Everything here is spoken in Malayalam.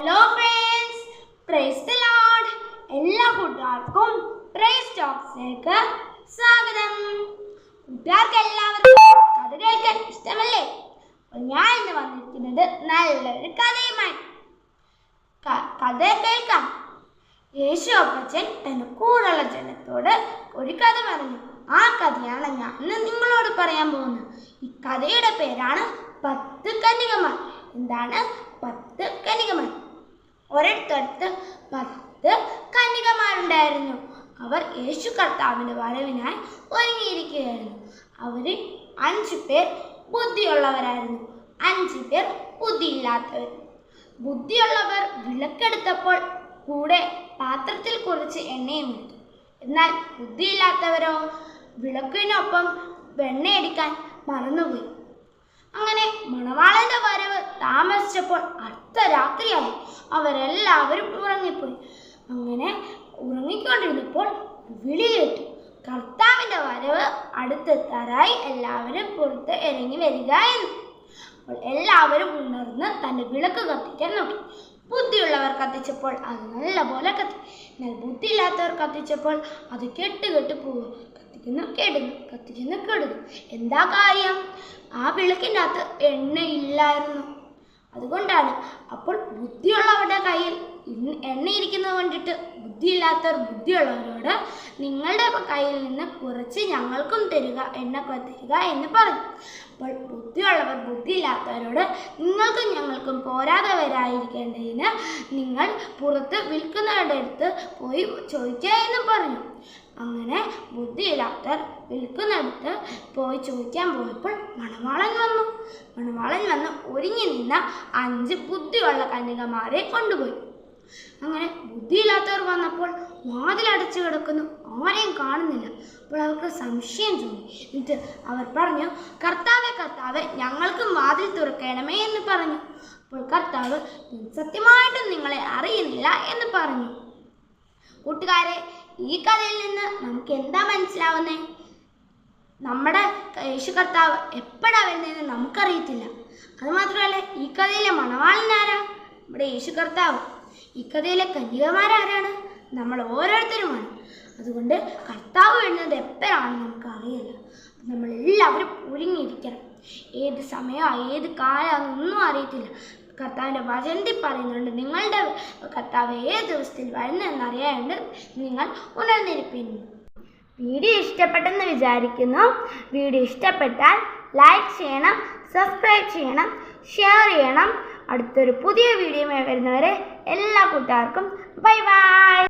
Hello friends praise the lord എല്ലാ കൂട്ടുകാർക്കും പ്രൈസ് ടോക്സിലേക്ക് സ്വാഗതം. കൂട്ടുകാർക്ക് എല്ലാവർക്കും കഥ കേൾക്കാൻ ഇഷ്ടമല്ലേ ഞാൻ ഇന്ന് വന്നിരിക്കുന്നത് നല്ലൊരു കഥയുമായി. കഥ കേൾക്കാം. യേശു അപ്പച്ചൻ തന്റെ കൂടെയുള്ള ജനത്തോട് ഒരു കഥ പറഞ്ഞു. ആ കഥയാണ് ഞാൻ നിങ്ങളോട് പറയാൻ പോകുന്നത്. ഈ കഥയുടെ പേരാണ് പത്ത് കന്യകമാർ. എന്താണ് പത്ത് കന്യകമാർ? ഒരിടത്തടുത്ത് പത്ത് കന്യകമാരുണ്ടായിരുന്നു. അവർ യേശു കർത്താവിന്റെ വരവിനായി ഒരുങ്ങിയിരിക്കുകയായിരുന്നു. അവർ അഞ്ച് പേർ ബുദ്ധിയുള്ളവരായിരുന്നു. അഞ്ച് പേർ ബുദ്ധിയില്ലാത്തവർ. ബുദ്ധിയുള്ളവർ വിളക്കെടുത്തപ്പോൾ കൂടെ പാത്രത്തിൽ കുറച്ച് എണ്ണയും എടുത്തു. എന്നാൽ ബുദ്ധിയില്ലാത്തവരോ വിളക്കിനൊപ്പം വെണ്ണയടിക്കാൻ മറന്നുപോയി. അങ്ങനെ മണവാളന്റെ വരവ് താമസിച്ചപ്പോൾ അർദ്ധരാത്രിയായി. അവരെല്ലാവരും ഉറങ്ങിപ്പോയി. അങ്ങനെ ഉറങ്ങിക്കൊണ്ടിരുന്നപ്പോൾ വിളി കേട്ടു. കർത്താവിന്റെ വരവ് അടുത്തെത്താറായി. എല്ലാവരും പുറത്ത് ഇറങ്ങി വരിക എന്ന്. അപ്പോൾ എല്ലാവരും ഉണർന്ന് തന്റെ വിളക്ക് കത്തിക്കാൻ നോക്കി. ബുദ്ധിയുള്ളവർ കത്തിച്ചപ്പോൾ അത് നല്ലപോലെ കത്തി. എന്നാൽ ബുദ്ധിയില്ലാത്തവർ കത്തിച്ചപ്പോൾ അത് കെട്ട് കെട്ട് പോകും കത്തിക്കുന്നു കെടുന്നു കത്തിക്കുന്നു കെടുന്നു. എന്താ കാര്യം? ആ വിളക്കിന്റെ അകത്ത് എണ്ണയില്ലായിരുന്നു. അതുകൊണ്ടാണ്. അപ്പോൾ ബുദ്ധിയുള്ളവരുടെ കയ്യിൽ എണ്ണയിരിക്കുന്നത് കൊണ്ടിട്ട് ബുദ്ധിയില്ലാത്തവർ ബുദ്ധിയുള്ളവരോട് നിങ്ങളുടെ കയ്യിൽ നിന്ന് കുറച്ച് ഞങ്ങൾക്കും തരിക എണ്ണക്ക തരിക എന്ന് പറഞ്ഞു അപ്പോൾ ബുദ്ധിയുള്ളവർ ബുദ്ധിയില്ലാത്തവരോട് നിങ്ങൾക്കും ഞങ്ങൾക്കും പോരാതെ വരാതിരിക്കേണ്ടതിന് നിങ്ങൾ പുറത്ത് വിൽക്കുന്നവരുടെ അടുത്ത് പോയി ചോദിക്കുക എന്ന് പറഞ്ഞു. അങ്ങനെ ബുദ്ധിയില്ലാത്തവർ വിൽക്കുന്നിടത്ത് പോയി ചോദിക്കാൻ പോയപ്പോൾ മണവാളൻ വന്നു. മണവാളൻ വന്ന് ഒരുങ്ങി നിന്ന അഞ്ച് ബുദ്ധിയുള്ള കന്യകമാരെ കൊണ്ടുപോയി. അങ്ങനെ ബുദ്ധിയില്ലാത്തവർ വന്നപ്പോൾ വാതിലടച്ചു കിടക്കുന്നു. ആരെയും കാണുന്നില്ല. അപ്പോൾ അവർക്ക് സംശയം തോന്നി. എന്നിട്ട് അവർ പറഞ്ഞു കർത്താവെ കർത്താവെ ഞങ്ങൾക്കും വാതിൽ തുറക്കണമേ എന്ന് പറഞ്ഞു. അപ്പോൾ കർത്താവ് സത്യമായിട്ടും നിങ്ങളെ അറിയുന്നില്ല എന്ന് പറഞ്ഞു. കൂട്ടുകാരെ ഈ കഥയിൽ നിന്ന് നമുക്ക് എന്താ മനസ്സിലാവുന്നേ? നമ്മുടെ യേശു കർത്താവ് എപ്പോഴാ വരുന്നതെന്ന് നമുക്കറിയത്തില്ല. അതുമാത്രമല്ല ഈ കഥയിലെ മണവാളനാരാ? നമ്മുടെ യേശു കർത്താവ്. ഈ കഥയിലെ കന്യകമാരാരാണ്? നമ്മൾ ഓരോരുത്തരുമാണ്. അതുകൊണ്ട് കർത്താവ് വരുന്നത് എപ്പോഴാണെന്ന് നമുക്ക് അറിയില്ല. നമ്മൾ എല്ലാവരും ഒരുങ്ങിയിരിക്കണം. ഏത് സമയമോ ഏത് കാലമാണെന്നൊന്നും അറിയത്തില്ല. കർത്താവിന്റെ വചനത്തിൽ പറയുന്നുണ്ട് നിങ്ങളുടെ കർത്താവ് ഏത് ദിവസത്തിൽ വരുന്നതെന്ന് അറിയാനുണ്ട് നിങ്ങൾ ഉണർന്നിരിപ്പിക്കുന്നു വീഡിയോ ഇഷ്ടപ്പെട്ടെന്ന് വിചാരിക്കുന്നു. വീഡിയോ ഇഷ്ടപ്പെട്ടാൽ ലൈക്ക് ചെയ്യണം സബ്സ്ക്രൈബ് ചെയ്യണം ഷെയർ ചെയ്യണം. അടുത്തൊരു പുതിയ വീഡിയോ വരുന്നവരെ എല്ലാ കൂട്ടുകാർക്കും ബൈ ബൈ.